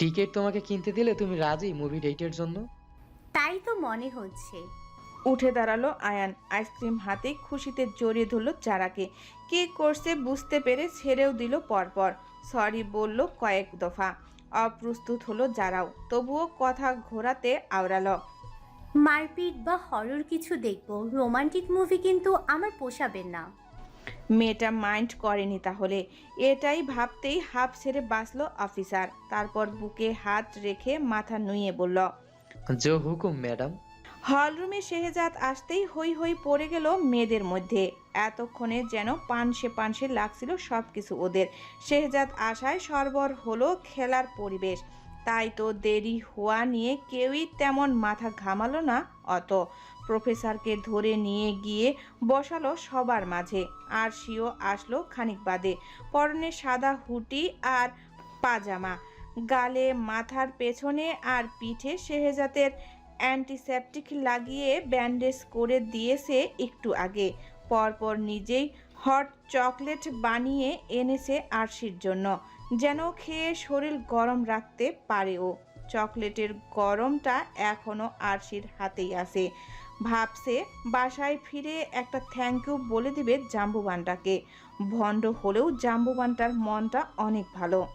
Ticket তোমাকে কিনতে দিলে তুমি রাজি মুভি ডেটের জন্য? তাই তো মনে হচ্ছে। উঠে দাঁড়াল আয়ান আইসক্রিম হাতে খুশিতে জড়িয়ে ধরলো যারাকে কি করছে বুঝতে পেরে ছেড়েও দিল পরপর। সরি বলল কয়েক দফা। অপ্রস্তুত হলো যারাও। তবুও কথা ঘোরাতে আওড়ালো। মারপিট বা হরর কিছু দেখব। রোমান্টিক মুভি কিন্তু আমার পোষাবে না। মেয়েটা মাইন্ড করেনি তাহলে। এটাই ভাবতেই হাফ ছেড়ে বাঁচলো অফিসার। তারপর বুকে হাত রেখে মাথা নুয়ে বলল জো হুকুম ম্যাডাম। হলরুমে শেহজাদ আসতেই হই হই পড়ে গেল মেয়েদের মধ্যে। এতক্ষণে যেন পানসে পানসে লাগছিল সব কিছু ওদের। শেহজাদ আসায় সরবর হলো খেলার পরিবেশ। তাই তো দেরি হওয়া নিয়ে কেউই তেমন মাথা ঘামালো না অত। প্রফেসরকে ধরে নিয়ে গিয়ে বসালো সবার মাঝে। আর সিও আসলো খানিক বাদে। পরনে সাদা হুটি আর পাজামা। গালে মাথার পেছনে আর পিঠে শেহেজাতের অ্যান্টিসেপটিক লাগিয়ে ব্যান্ডেজ করে দিয়েছে একটু আগে। পরপর নিজেই হট চকলেট বানিয়ে এনেছে আরশির জন্য। যেন খেয়ে শরীর গরম রাখতে পারে ও চকলেটের গরমটা এখনও আরশির হাতেই আছে। ভাবছে বাসায় ফিরে একটা থ্যাংক ইউ বলে দিবে জাম্বুবানটাকে। ভণ্ড হলেও জাম্বুবানটার মনটা অনেক ভালো।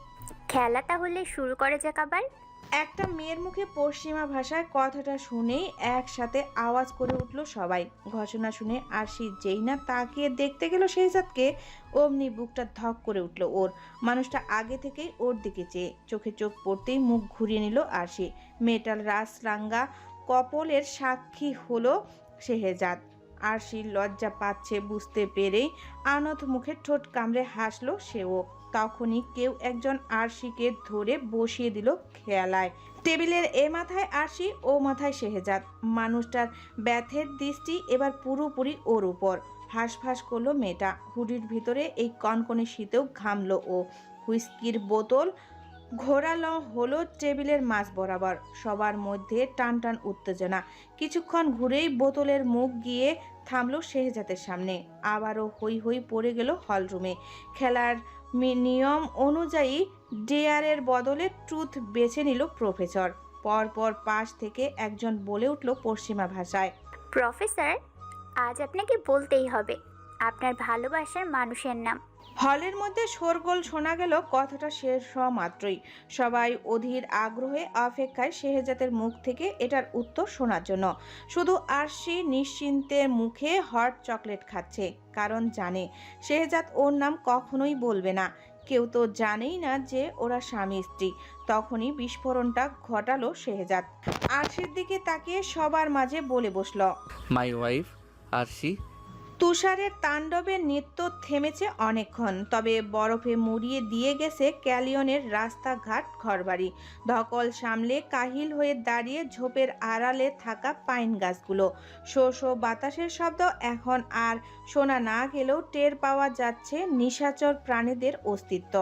খেলা তাহলে শুরু করে যাক আবার। একটা মেয়ের মুখে পশ্চিমা ভাষায় কথাটা শুনেই একসাথে আওয়াজ করে উঠল সবাই। ঘোষণা শুনে আরশি যেই না তাকিয়ে দেখতে গেল শেহজাদকে অমনি বুকটা ধক করে উঠল ওর। মানুষটা আগে থেকেই ওর দিকে চেয়ে। চোখে চোখ পড়তেই মুখ ঘুরিয়ে নিল আরশি। মেটাল রাসরাঙ্গা কপলের সাক্ষী হলো শেহজাদ। আরশি লজ্জা পাচ্ছে বুঝতে পেরেই আনত মুখে ঠোঁট কামড়ে হাসলো সেও। তখনই কেউ একজন আরশিকে ধরে বসিয়ে দিল খেয়ালায় টেবিলের এ মাথায় আরশি, ও মাথায় শেহজাদ। মানুষটার ব্যথের দৃষ্টি এবার পুরোপুরি ওর উপর। হাঁসফাঁস করল মেয়েটা। হুডির ভিতরে এই কনকনে শীতেও ঘামলো ও। হুইস্কির বোতল ঘোরালো হলো টেবিলের মাঝ বরাবর। সবার মধ্যে টান টান উত্তেজনা। কিছুক্ষণ ঘুরেই বোতলের মুখ গিয়ে থামলো শেহজাদের সামনে। আবারও হই হই পড়ে গেল হলরুমে। খেলার নিয়ম অনুযায়ী ডেয়ারের বদলে ট্রুথ বেছে নিল প্রফেসর। পরপর পাশ থেকে একজন বলে উঠল পশ্চিমা ভাষায়, প্রফেসর, আজ আপনাকে বলতেই হবে। আপনার ভালোবাসার মানুষের নাম। হলের মধ্যে শোরগোল শোনা গেল, কথাটা শেষ হওয়া মাত্রই। সবাই অধীর আগ্রহে অপেক্ষায় শেহজাদের মুখ থেকে এটার উত্তর শোনার জন্য। শুধু আরশি নিশ্চিন্তে মুখে হট চকলেট খাচ্ছে, কারণ জানে শেহজাদ ওর নাম কখনোই বলবে না। কেউ তো জানেই না যে ওরা স্বামী স্ত্রী। তখনই বিস্ফোরণটা ঘটালো শেহজাদ। আরশির দিকে তাকিয়ে সবার মাঝে বলে বসল। মাই ওয়াইফ আরশি তুষারের তাণ্ডবের নৃত্য থেমেছে অনেকক্ষণ, তবে বরফে মুড়িয়ে দিয়ে গেছে ক্যালিয়নের রাস্তাঘাট ঘরবাড়ি। ধকল সামলে কাহিল হয়ে দাঁড়িয়ে ঝোপের আড়ালে থাকা পাইন গাছগুলো। শো শো বাতাসের শব্দ এখন আর শোনা না গেলেও টের পাওয়া যাচ্ছে নিশাচর প্রাণীদের অস্তিত্ব।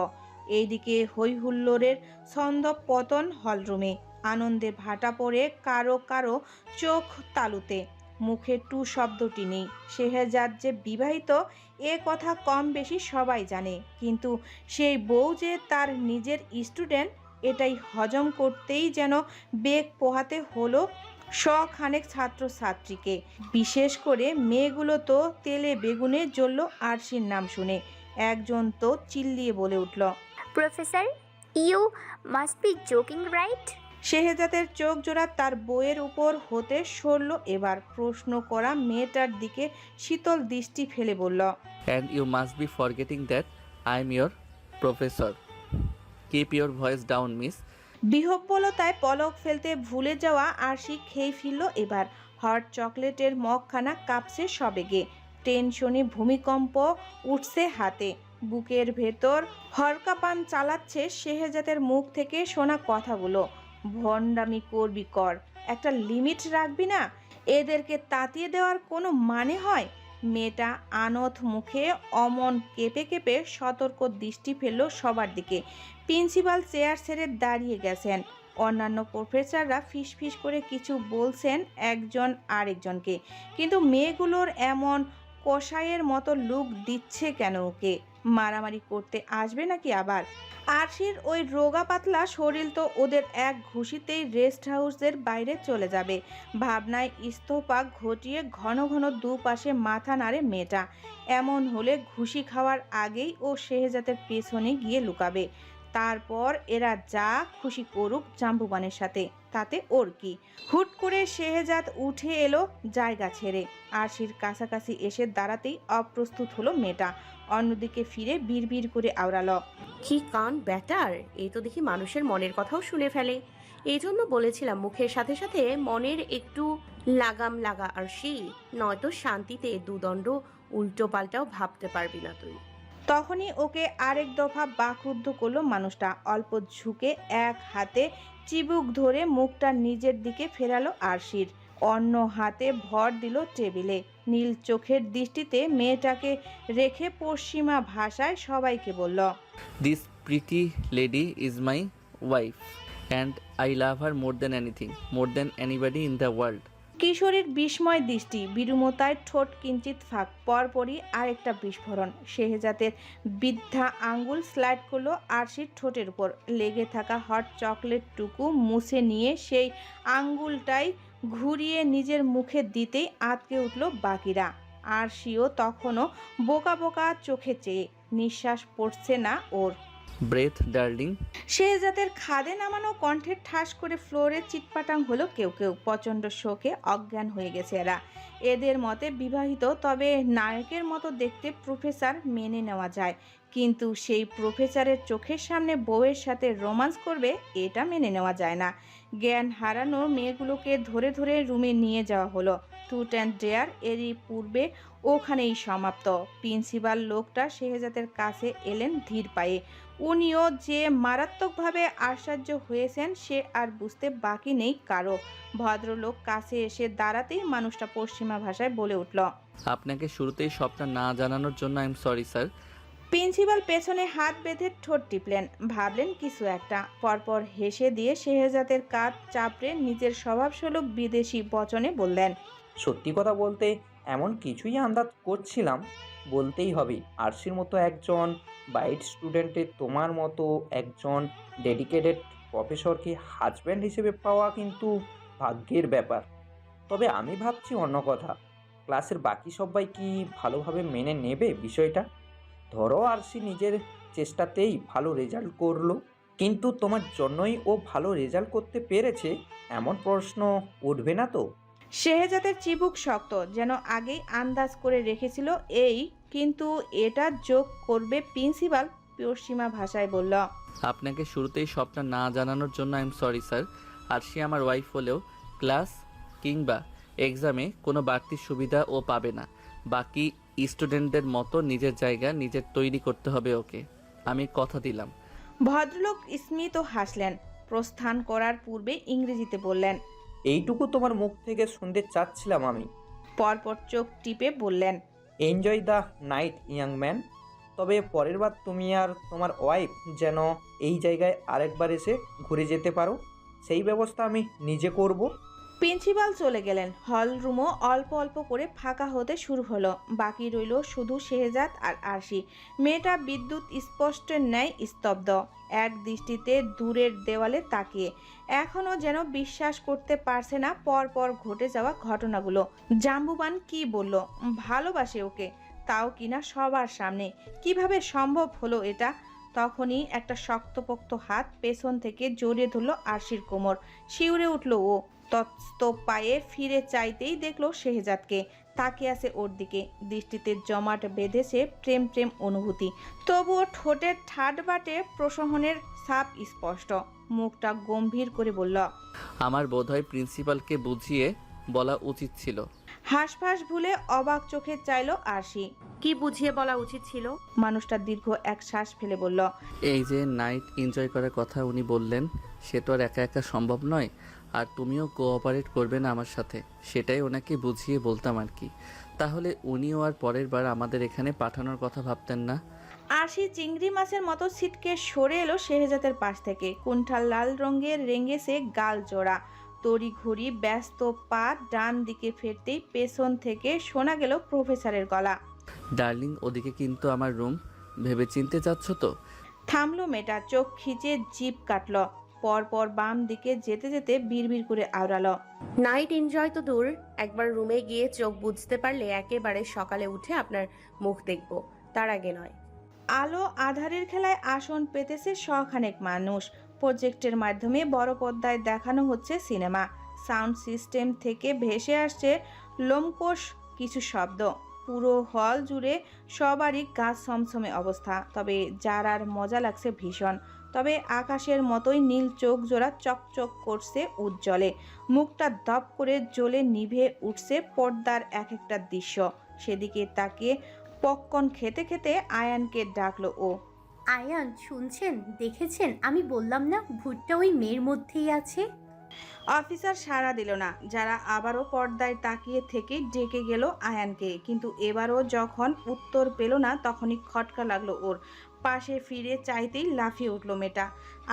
এইদিকে হৈহুল্লোড়ের ছন্দ পতন হলরুমে। আনন্দে ভাটা পড়ে কারও কারও চোখ তালুতে। মুখে টু শব্দটি নেই। শেহজাদ যে বিবাহিত, এ কথা কম বেশি সবাই জানে। কিন্তু সেই বউ যে তার নিজের স্টুডেন্ট, এটাই হজম করতেই যেন বেগ পোহাতে হলো শখানেক ছাত্রছাত্রীকে। বিশেষ করে মেয়েগুলো তো তেলে বেগুনে জ্বলল আরশির নাম শুনে। একজন তো চিল্লিয়ে বলে উঠল professor you must be joking right শেহজাদের চোখ জোড়া তার বইয়ের উপর হতে সরল। এবার প্রশ্ন করা মেয়েটার দিকে শীতল দৃষ্টি ফেলে বলল and you must be forgetting that I am your professor keep your voice down miss বিহব্বলতায় পলক ফেলতে ভুলে যাওয়া আরশি খেয়ে ফিরল। এবার হট চকলেটের মগখানা কাঁপছে সবেগে। টেনশনে ভূমিকম্প উঠছে হাতে। বুকের ভেতর হরকাপান চালাচ্ছে শেহজাদের মুখ থেকে শোনা কথাগুলো। ভণ্ডামি করবি কর। একটা লিমিট রাখবি না, এদেরকে তাতিয়ে দেওয়ার কোনো মানে হয়? মেয়েটা আনত মুখে অমন কেঁপে কেঁপে সতর্ক দৃষ্টি ফেলল সবার দিকে। প্রিন্সিপাল চেয়ার ছেড়ে দাঁড়িয়ে গেছেন। অন্যান্য প্রফেসররা ফিসফিস করে কিছু বলছেন একজন আরেকজনকে। কিন্তু মেয়েগুলোর এমন কষায়ের মতো লুক দিচ্ছে কেন ওকে? মারামারি করতে আসবে নাকি আবার? আরশির ওই রোগা পাতলা শরীর তো ওদের এক ঘুষিতেই রেস্ট হাউসের বাইরে চলে যাবে। ভাবনায় ইস্তফা ঘটিয়ে ঘন ঘন দুপাশে মাথা নাড়ে মেয়েটা। এমন হলে ঘুষি খাওয়ার আগেই ও শেহজাদের পেছনে গিয়ে লুকাবে। তারপর এরা যা খুশি করুক জাম্বুবানের সাথে, তাতে ওর কি? হুট করে শেহজাদ উঠে এলো জায়গা ছেড়ে। আরশির কাছাকাছি এসে দাঁড়াতেই অপ্রস্তুত হলো মেয়েটা। অন্যদিকে ফিরে বিড়বিড় করে আওড়ালো কি কান ব্যাটার? এই তো দেখি মানুষের মনের কথাও শুনে ফেলে। এই জন্য বলেছিলাম মুখের সাথে সাথে মনের একটু লাগাম লাগা আর সেই নয়তো শান্তিতে দুদণ্ড উল্টো পাল্টাও ভাবতে পারবি না তুই। তখনই ওকে আরেক দফা বাকরুদ্ধ করল মানুষটা। অল্প ঝুঁকে এক হাতে চিবুক ধরে মুখটা নিজের দিকে ফেরালো আরশির। অন্য হাতে ভর দিল টেবিলে। নীল চোখের দৃষ্টিতে মেয়েটাকে রেখে পশ্চিমা ভাষায় সবাইকে বলল this pretty lady is my wife and I love her more than anything more than anybody in the world কিশোরীর বিস্ময় দৃষ্টি বিরুমতায় ঠোঁট কিঞ্চিত ফাঁক পরপরই আরেকটা বিস্ফোরণ। শেহজাতের বৃদ্ধা আঙ্গুল স্লাইড করল আরশির ঠোঁটের উপর। লেগে থাকা হট চকলেটটুকু মুছে নিয়ে সেই আঙ্গুলটাই ঘুরিয়ে নিজের মুখে দিতেই আটকে উঠল বাকিরা। আরশিও তখনও বোকা বোকা চোখে চেয়ে নিঃশ্বাস পড়ছে না ওর। Breadth darling. শেহজাদের খাদে নামানো কণ্ঠের ঠাস করে ফ্লোরে চিটপাটাং হলো কেউ কেউ প্রচণ্ড শোকে অজ্ঞান হয়ে গেছে এরা। এদের মতে বিবাহিত তবে নায়কের মতো দেখতে প্রফেসর মেনে নেওয়া যায়। কিন্তু সেই প্রফেসরের চোখের সামনে বউয়ের সাথে রোমান্স করবে এটা মেনে নেওয়া যায় না। জ্ঞান হারানো মেয়েগুলোকে ধরে ধরে রুমে নিয়ে যাওয়া হলো। টুট অ্যান্ড ডেয়ার এরই পূর্বে ওখানেই সমাপ্ত। প্রিন্সিপাল লোকটা শেহজাদের কাছে এলেন ধীর পায়ে। উনিও যে মারাত্মকভাবে আশ্চর্য হয়েছেন সে আর বুঝতে বাকি নেই কারও। ভদ্রলোক কাছে এসে দাঁড়াতেই মানুষটা পশ্চিমা ভাষায় বলে উঠল, আপনাকে শুরুতেই সবটা না জানানোর জন্য I am sorry, sir. Principal পেছনে হাত বেঁধে ঠোঁট টিপলেন। ভাবলেন কিছু একটা। পরপর হেসে দিয়ে শেহজাদের কাঁধ চাপড়ে নিজের স্বভাবসুলভ বিদেশি বচনে বললেন, সত্যি কথা বলতে এমন কিছুই আন্দাজ করছিলাম। বলতেই হবে, আরসির মতো একজন বাইট স্টুডেন্টের তোমার মতো একজন ডেডিকেটেড প্রফেসরকে হাজব্যান্ড হিসেবে পাওয়া কিন্তু ভাগ্যের ব্যাপার। তবে আমি ভাবছি অন্য কথা। ক্লাসের বাকি সবাই কি ভালোভাবে মেনে নেবে বিষয়টা? ধরো আরশি নিজের চেষ্টাতেই ভালো রেজাল্ট করল। কিন্তু তোমার জন্যই ও ভালো রেজাল্ট করতে পেরেছে এমন প্রশ্ন উঠবে না তো? শেহজাদের চিবুক শক্ত যেন আগেই আন্দাজ করে রেখেছিল এই কিন্তু এটা যোগ করবে প্রিন্সিপাল পশ্চিমা ভাষায় বলল। আপনাকে শুরুতেই সবটা না জানানোর জন্য আই এম সরি স্যার। আর সে আমার ওয়াইফ হলেও ক্লাস কিংবা এক্সামে কোনো বাড়তি সুবিধা ও পাবে না। বাকি স্টুডেন্টদের মতো নিজের জায়গা নিজের তৈরি করতে হবে ওকে। আমি কথা দিলাম। ভদ্রলোক স্মিত হাসলেন। প্রস্থান করার পূর্বে ইংরেজিতে বললেন এইটুকু তোমার মুখ থেকে শুনতে চাচ্ছিলাম আমি। পরপর চোখ টিপে বললেন enjoy the night young man তবে পরের বার তুমি আর তোমার ওয়াইফ যেন এই জায়গায় আরেকবার এসে ঘুরে যেতে পারো। সেই ব্যবস্থা আমি নিজে করব। প্রিন্সিপাল চলে গেলেন। হল রুমও অল্প অল্প করে ফাঁকা হতে শুরু হলো। বাকি রইল শুধু শেহজাদ আর আরশি। মেয়েটা বিদ্যুৎ স্পষ্টের ন্যায় স্তব্ধ। এক দৃষ্টিতে দূরের দেওয়ালে তাকিয়ে। এখনও যেন বিশ্বাস করতে পারছে না পর পর ঘটে যাওয়া ঘটনাগুলো। জাম্বুবান কি বলল? ভালোবাসে ওকে। তাও কিনা সবার সামনে? কীভাবে সম্ভব হলো এটা? তখনই একটা শক্তপোক্ত হাত পেছন থেকে জড়িয়ে ধরলো আরশির কোমর। শিউরে উঠল ও। তত্ত্ব পায়ে ফিরে চাইতেই দেখল শেহজাদকে। তাকিয়ে আছে ওর দিকে। দৃষ্টিতে জমাট বেঁধেছে প্রেম প্রেম অনুভূতি। তবুও ঠোঁটের ঠাট বাটে প্রসহনের ছাপ স্পষ্ট। মুখটা গম্ভীর করে বলল আমার বোধহয় প্রিন্সিপালকে বুঝিয়ে বলা উচিত ছিল। হাঁসফাঁস ভুলে অবাক চোখে চাইলো আরশি। কি বুঝিয়ে বলা উচিত ছিল? মানুষটা দীর্ঘ এক শ্বাস ফেলে বলল এই যে নাইট এনজয় করার কথা উনি বললেন সে তো আর একা একা সম্ভব নয়। আর তুমিও কোঅপারেট করবে না আমার সাথে। সেটাই ওনাকে বুঝিয়ে বলতাম আর কি। তাহলে উনিও আর পরের বার আমাদের এখানে পাঠানোর কথা ভাবতেন না? আরশি চিংড়ি মাছের মতো ছিটকে সরে এলো শেহজাদের পাশ থেকে। কুণ্ঠাল লাল রঙের রেঙ্গেছে গাল জোড়া। তড়ি ঘড়ি ব্যস্ত পা ডান দিকে ফেরতেই পেছন থেকে শোনা গেল প্রফেসরের গলা। ডার্লিং ওদিকে কিন্তু আমার রুম। ভেবে চিনতে যাচ্ছ তো? থামলো মেয়েটা চোখ খিচে জিপ কাটল। পরপর বাম দিকে যেতে যেতে বিড়বিড় করে আওড়ালো। নাইট এনজয় তো দূর। একবার রুমে গিয়ে চোখ বুঝতে পারলে একেবারে সকালে উঠে আপনার মুখ দেখব। তার আগে নয়। আলো আধারের খেলায় আসন পেতেছে শখানেক মানুষ। প্রজেক্টের মাধ্যমে বড় পর্দায় দেখানো হচ্ছে সিনেমা। সাউন্ড সিস্টেম থেকে ভেসে আসছে লোমকোষ কিছু শব্দ। পুরো হল জুড়ে সবারই গাছ সমসমে অবস্থা। তবে যার আর মজা লাগছে ভীষণ। তবে আকাশের মতোই নীল চোখ জোড়া চকচক করছে উজ্জ্বলে। মুখটা দপ করে জ্বলে নিভে উঠছে পর্দার এক একটা দৃশ্য। সেদিকে তাকিয়ে পপকর্ন খেতে খেতে আয়ানকে ডাকলো ও আয়ান শুনছেন? দেখেছেন? আমি বললাম না ভূতটা ওই মেয়ের মধ্যেই আছে? অফিসার সাড়া দিল না। যারা আবারও পর্দায় তাকিয়ে থেকে ডেকে গেল আয়ানকে। কিন্তু এবারও যখন উত্তর পেল না তখনই খটকা লাগল ওর। পাশে ফিরে চাইতেই লাফিয়ে উঠল মেয়েটা।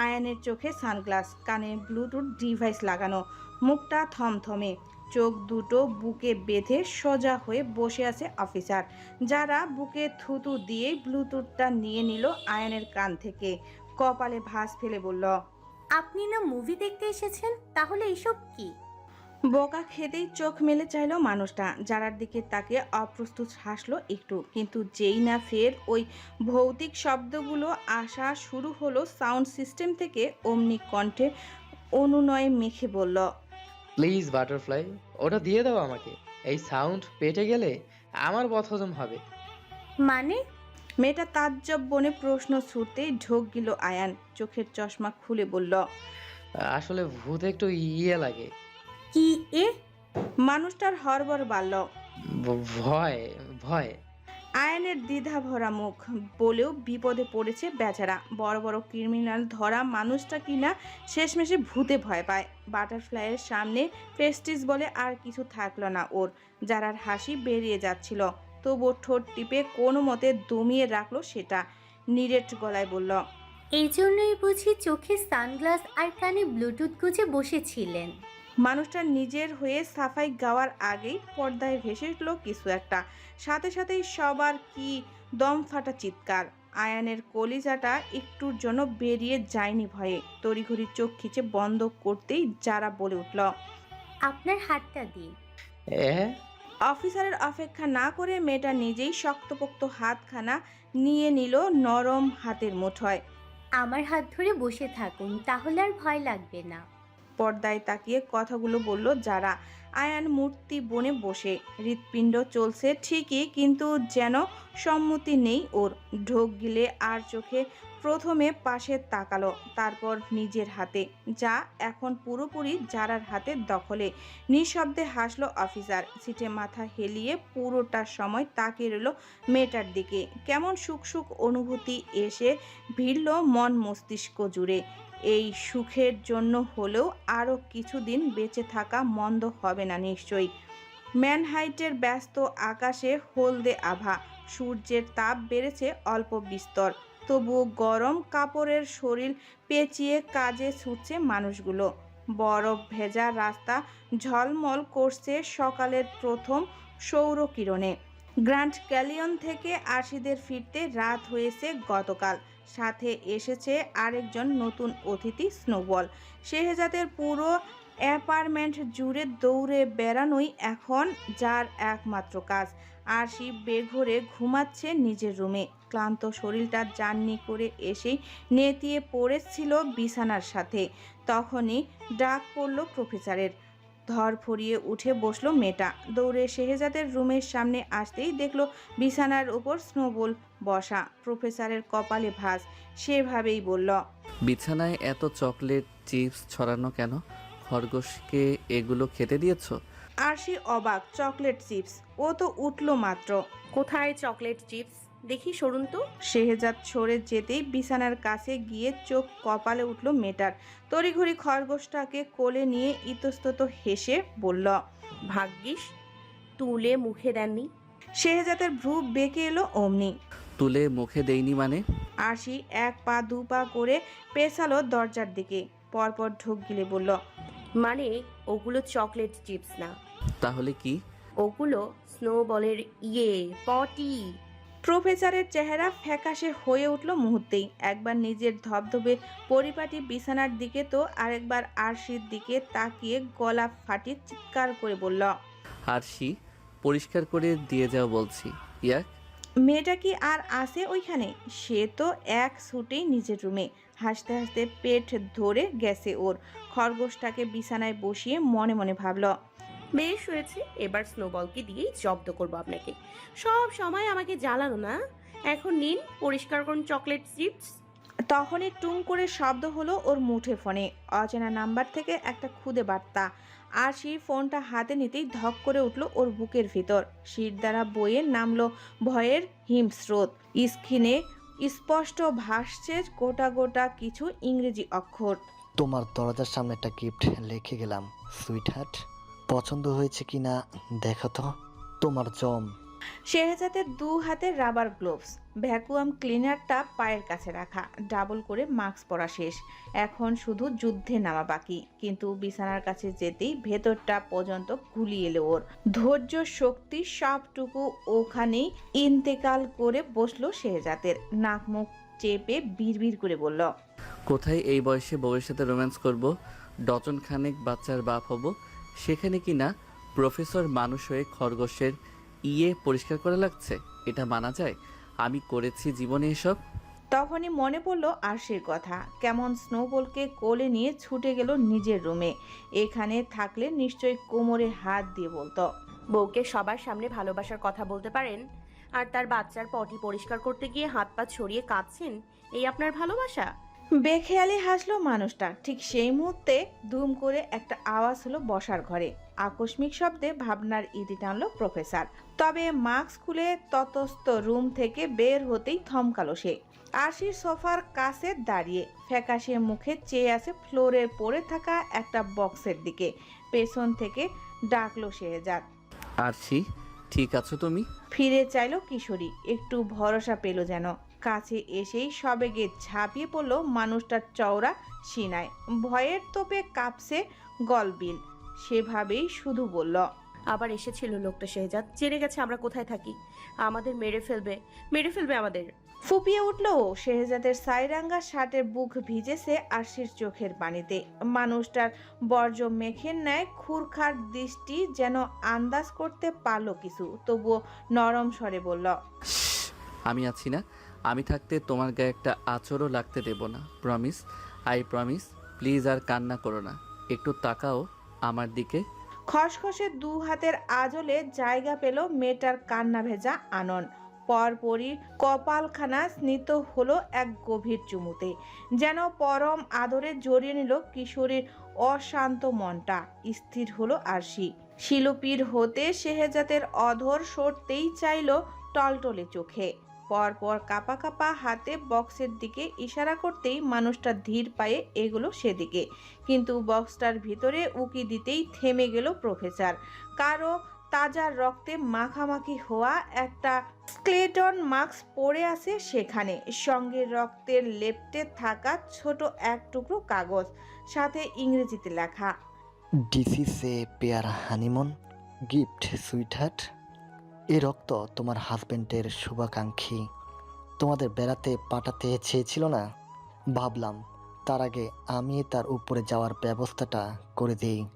আয়ানের চোখে সানগ্লাস, কানে ব্লুটুথ ডিভাইস লাগানো, মুখটা থমথমে। চোখ দুটো বুকে বেঁধে সোজা হয়ে বসে আছে অফিসার, যারা বুকে থুতু দিয়ে ব্লুটুথটা নিয়ে নিল আয়ানের কান থেকে। কপালে ভাঁজ ফেলে বলল, আপনি না মুভি দেখতে এসেছেন? তাহলে এইসব কি? বোকা খেতেই চোখ মেলে চাইলো মানুষটা। যারার দিকে তাকে অপ্রস্তুত হাসলো একটু। কিন্তু যেই না ফের ওই ভৌতিক শব্দগুলো আসা শুরু হলো সাউন্ড সিস্টেম থেকে অমনি কণ্ঠে অনুনয়ে মেখে বলল প্লিজ বাটারফ্লাই ওটা দিয়ে দাও আমাকে। এই সাউন্ড পেটে গেলে আমার বথজম হবে। মানে? মেয়েটা তাজ্জব বনে প্রশ্ন ছুটতেই ঢোক গেল আয়ান। চোখের চশমা খুলে বলল আসলে ভূত একটু ইয়ে লাগে। কি? এ? মানুষটার হরবর বাড়ল ভয় ভয়। আয়নের দ্বিধা ভরা মুখ বলেও বিপদে পড়েছে বেচারা। বড় বড় ক্রিমিনাল ধরা মানুষটা কিনা শেষমেশে ভূতে ভয় পায়। বাটারফ্লাইয়ের সামনে প্রেস্টিজ বলে আর কিছু থাকল না ওর। যারার হাসি বেরিয়ে যাচ্ছিল তবুও ঠোঁট টিপে কোনো মতে দমিয়ে রাখল সেটা। নিরেট গলায় বলল এই জন্যই বুঝি চোখে সানগ্লাস আর কানে ব্লুটুথ গুজে বসেছিলেন। মানুষটা নিজের হয়ে সাফাই গাওয়ার আগেই পর্দায় ভেসে উঠল কিছু একটা। সাথে সাথেই সবার কি দম ফাটা চিৎকার। আয়ানের কলিজাটা একটুর জন্য বেরিয়ে যায়নি ভয়ে। তড়িঘড়ি চোখ খিচে বন্ধ করতেই যারা বলে উঠল আপনার হাতটা দিন এ? অফিসারের অপেক্ষা না করে মেয়েটা নিজেই শক্তপোক্ত হাতখানা নিয়ে নিল নরম হাতের মুঠোয়। আমার হাত ধরে বসে থাকুন তাহলে আর ভয় লাগবে না। পর্দায় তাকিয়ে কথাগুলো বলল যারা। আয়ান মূর্তি বনে বসে। হৃৎপিণ্ড চলছে ঠিকই, কিন্তু যেন সম্মতি নেই ওর। ঢোক গিলে আর চোখে প্রথমে পাশে তাকালো, তারপর নিজের হাতে। যা এখন পুরোপুরি যারার হাতে দখলে। নিঃশব্দে হাসলো অফিসার। সিটে মাথা হেলিয়ে পুরোটা সময় তাকিয়ে রইল মেয়েটার দিকে। কেমন সুখ সুখ অনুভূতি এসে ভিড়ল মন মস্তিষ্ক জুড়ে। এই সুখের জন্য হলেও আরও কিছুদিন বেঁচে থাকা মন্দ হবে না নিশ্চয়ই। ম্যানহাইটের ব্যস্ত আকাশে হলদে আভা, সূর্যের তাপ বেড়েছে অল্প বিস্তর। তবুও গরম কাপড়ের শরীর পেঁচিয়ে কাজে ছুটছে মানুষগুলো। বরফ ভেজা রাস্তা ঝলমল করছে সকালের প্রথম সৌর কিরণে গ্র্যান্ড ক্যালিয়ন থেকে আশিদের ফিরতে রাত হয়েছে গতকাল। সাথে এসেছে আরেকজন নতুন অতিথি স্নোবল। শেহজাদের পুরো অ্যাপার্টমেন্ট জুড়ে দৌড়ে বেড়ানোই এখন যার একমাত্র কাজ। আরশি বেঘরে ঘুমাচ্ছে নিজের রুমে। ক্লান্ত শরীরটা জার্নি করে এসেই নেতিয়ে পড়েছিল বিছানার সাথে। তখনই ডাক পড়ল প্রফেসরের। ধর ফরিয়ে উঠে বসল মেয়েটা। দৌড়ে শেহেজাদের রুমের সামনে আসতেই দেখল বিছানার উপর স্নোবল বসা প্রফেসরের কপালে ভাঁজ। সেভাবেই বলল বিছানায় এত চকলেট চিপস ছড়ানো কেন? খরগোশকে এগুলো খেতে দিয়েছ? সে অবাক চকলেট চিপস। ও তো উঠল মাত্র। কোথায় চকলেট চিপস? দেখি সরুন তো। শেহজাদ সরে যেতেই বিছানার কাছে গিয়ে চোখ কপালে উঠল মেটার তড়িঘড়ি খরগোশটাকে কোলে নিয়ে ইতস্তত হেসে বলল ভাগ্যিস তুলে মুখে দেননি। শেহজাদের ভ্রু বেঁকে এলো অমনি। তুলে মুখে দেইনি মানে? আরশি এক পা দু পা করে পেছালো দরজার দিকে। পরপর ঢোক গিলে বলল মানে ওগুলো চকলেট চিপস না? তাহলে কি? ওগুলো স্নোবলের ইয়ে পটি। প্রফেসরের চেহারা ফ্যাকাশে হয়ে উঠল মুহূর্তেই। একবার নিজের ধবধবে পরিপাটি বিছানার দিকে তো আরেকবার আরশির দিকে তাকিয়ে গলা ফাটিয়ে চিৎকার করে বলল আরশি পরিষ্কার করে দিয়ে যাও বলছি। ইয়াক? মেয়েটা কি আর আসে ওইখানে? সে তো এক ছুটেই নিজের রুমে। হাসতে হাসতে পেট ধরে গেছে ওর। খরগোশটাকে বিছানায় বসিয়ে মনে মনে ভাবল বেশ হয়েছে। এবার স্নোবলকে দিয়েই জব্দ করব আপনাকে। সব সময় আমাকে জ্বালানো না। এখন নিন পরিষ্কার করুন চকলেট চিপস তখনই টুম করে শব্দ হলো ওর মুঠে ফোনে। অচেনা নাম্বার থেকে একটা খুদে বার্তা। আর সেই ফোনটা হাতে নিতেই ধক করে উঠল ওর বুকের ভিতর। শির দ্বারা বয়ে নামলো ভয়ের হিমস্রোত স্ক্রিনে স্পষ্ট ভাসছে গোটা গোটা কিছু ইংরেজি অক্ষর। তোমার দরজার সামনে একটা গিফট লিখে গেলাম সুইট হার্ট পছন্দ হয়েছে কি না দেখো তো তোমার জম। শেহজাদের দু হাতে রাবার গ্লোভস ভ্যাকুয়াম ক্লিনারটা পায়ের কাছে রাখা ডাবল করে মাস্ক পরা শেষ। এখন শুধু যুদ্ধে নামা বাকি কিন্তু বিছানার কাছে যেতেই ভেতরটা পর্যন্ত গুলিয়ে এলো ওর। ধৈর্য শক্তি সবটুকু ওখানেই ইন্তেকাল করে বসল শেহজাদের। নাক মুখ চেপে বিড়বিড় করে বলল কোথায় এই বয়সে বউয়ের সাথে রোম্যান্স করব? ডজন খানেক বাচ্চার বাপ হব সেখানে কি না প্রফেসর মানুষ হয়ে খরগোশের ইয়ে পরিষ্কার করা লাগছে? এটা মানা যায়? আমি করেছি জীবনে এসব। তখনই মনে পড়ল আরশির কথা। কেমন স্নোবলকে কোলে নিয়ে ছুটে গেল নিজের রুমে। এখানে থাকলে নিশ্চয়ই কোমরে হাত দিয়ে বলতো। বউকে সবার সামনে ভালোবাসার কথা বলতে পারেন? আর তার বাচ্চার পটি পরিষ্কার করতে গিয়ে হাত পা ছড়িয়ে কাঁদছেন? এই আপনার ভালোবাসা? বেখেয়ালি হাসলো মানুষটা। ঠিক সেই মুহূর্তে ধুম করে একটা আওয়াজ হলো বসার ঘরে। আকস্মিক শব্দে ভাবনার ইতি টানলো প্রফেসর। তবে মাস্ক খুলে ততস্থ রুম থেকে বের হতেই থমকালো সে। আশির সোফার কাছে দাঁড়িয়ে ফ্যাকাশে মুখে চেয়ে আছে ফ্লোরে পড়ে থাকা একটা বক্সের দিকে। পেছন থেকে ডাকলো শেহজাদ। আরশি ঠিক আছো তুমি? ফিরে চাইলো কিশোরী। একটু ভরসা পেল যেন। কাছে এসেই সবেগে ঝাঁপিয়ে পড়ল মানুষটার চওড়া সিনায়। ভয়ের তোপে কাঁপছে গলবিল। সেভাবেই শুধু বলল আবার এসেছিল লোকটা শেহজাদ জেনে গেছে আমরা কোথায় থাকি। আমাদের মেরে ফেলবে মেরে ফেলবে আমাদের। ফুপিয়ে উঠল ও শেহজাদের সাইরাঙ্গা শার্টের বুক ভিজেছে আশির চোখের পানিতে। মানুষটার বর্জ্য মেঘের ন্যায় খুরখার দৃষ্টি যেন আন্দাজ করতে পারল কিছু তবুও নরম স্বরে বলল আমি আছি না। আমি থাকতে তোমার গায়ে একটা আচরও লাগতে দেব না প্রমিস আই প্রমিস প্লিজ আর কান্না করো না। একটু তাকাও আমার দিকে। খসখসে দু হাতের আজলে জায়গা পেল মেয়েটার কান্না ভেজা আনন। পরপরই কপালখানা স্নিত হলো এক গভীর চুমুতে। যেন পরম আদরে জড়িয়ে নিল কিশোরীর অশান্ত মনটা। স্থির হলো আরশি। শিলুপির হতে শেহেজাতের অধর সরতেই চাইল টলটলে চোখে। পরপর কাপা কাপা হাতে বক্সের দিকে ইশারা করতেই মানুষটা ধীর পায়ে এগুলো সেদিকে। কিন্তু বক্সটার ভিতরে উকি দিতেই থেমে গেল প্রফেসর। কারও তাজা রক্তে মাখামাখি হওয়া একটা স্কেলেটন মাস্ক পরে আছে সেখানে। সঙ্গে রক্তের লেপ্টে থাকা ছোট এক টুকরো কাগজ, সাথে ইংরেজিতে লেখা this a pair honeymoon, gift sweet এ রক্ত তোমার হাজবেন্ডের শুভাকাঙ্ক্ষী। তোমাদের বেড়াতে পাঠাতে চেয়েছিল না? ভাবলাম, তার আগে আমি তার উপরে যাওয়ার ব্যবস্থাটা করে দিই।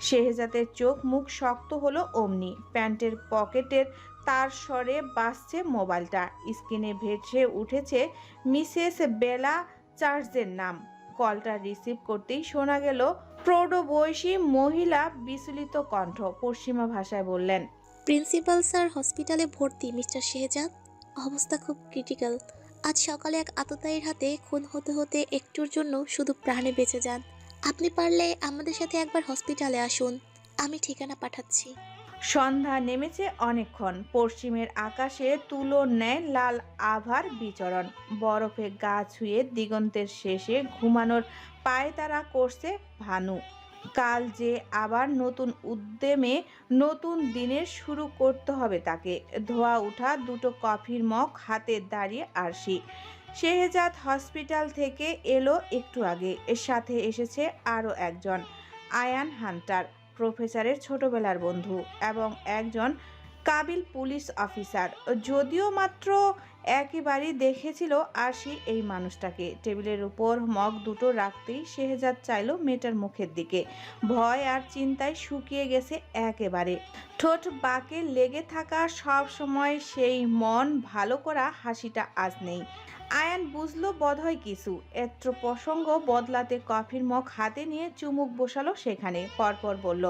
শেহজাদের চোখ মুখ শক্ত হলো অমনি। প্যান্টের পকেটের তার স্বরে বাজছে মোবাইলটা। স্ক্রিনে ভেসে উঠেছে মিসেস বেলা চার্লসের নাম। কলটা রিসিভ করতেই শোনা গেল প্রৌঢ় বয়সী মহিলা বিচলিত কণ্ঠ। পশ্চিমা ভাষায় বললেন প্রিন্সিপাল স্যার হসপিটালে ভর্তি, মিস্টার শেহজাদ। অবস্থা খুব ক্রিটিক্যাল। আজ সকালে এক আততায়ীর হাতে খুন হতে হতে একটুর জন্য শুধু প্রাণে বেঁচে যান। আপনি পারলে আমাদের সাথে একবার হসপিটালে আসুন। আমি ঠিকানা পাঠাচ্ছি। সন্ধ্যা নেমেছে অনেকক্ষণ। পশ্চিমের আকাশে তুলো নেয় লাল আভার বিচরণ। বরফে গা ছুঁয়ে দিগন্তের শেষে ঘুমানোর পায়তারা করছে ভানু। কাল যে আবার নতুন উদ্যমে নতুন দিনের শুরু করতে হবে তাকে। ধোয়া উঠা দুটো কফির মগ হাতে দাঁড়িয়ে আরশি। শেহজাদ হসপিটাল থেকে এলো একটু আগে। এর সাথে এসেছে আরও একজন। আয়ান হান্টার, প্রফেসরের ছোটবেলার বন্ধু এবং একজন কাবিল পুলিশ অফিসার। যদিও মাত্র একেবারেই দেখেছিল আরশি এই মানুষটাকে। টেবিলের উপর মগ দুটো রাখতেই শেহজাদ চাইলো মেয়েটার মুখের দিকে। ভয় আর চিন্তায় শুকিয়ে গেছে একেবারে। ঠোঁট বাঁকে লেগে থাকা সব সময় সেই মন ভালো করা হাসিটা আজ নেই। আয়ান বুঝলো বোধহয় কিছু। এত্র প্রসঙ্গ বদলাতে কফির মগ হাতে নিয়ে চুমুক বসালো সেখানে। পরপর বলল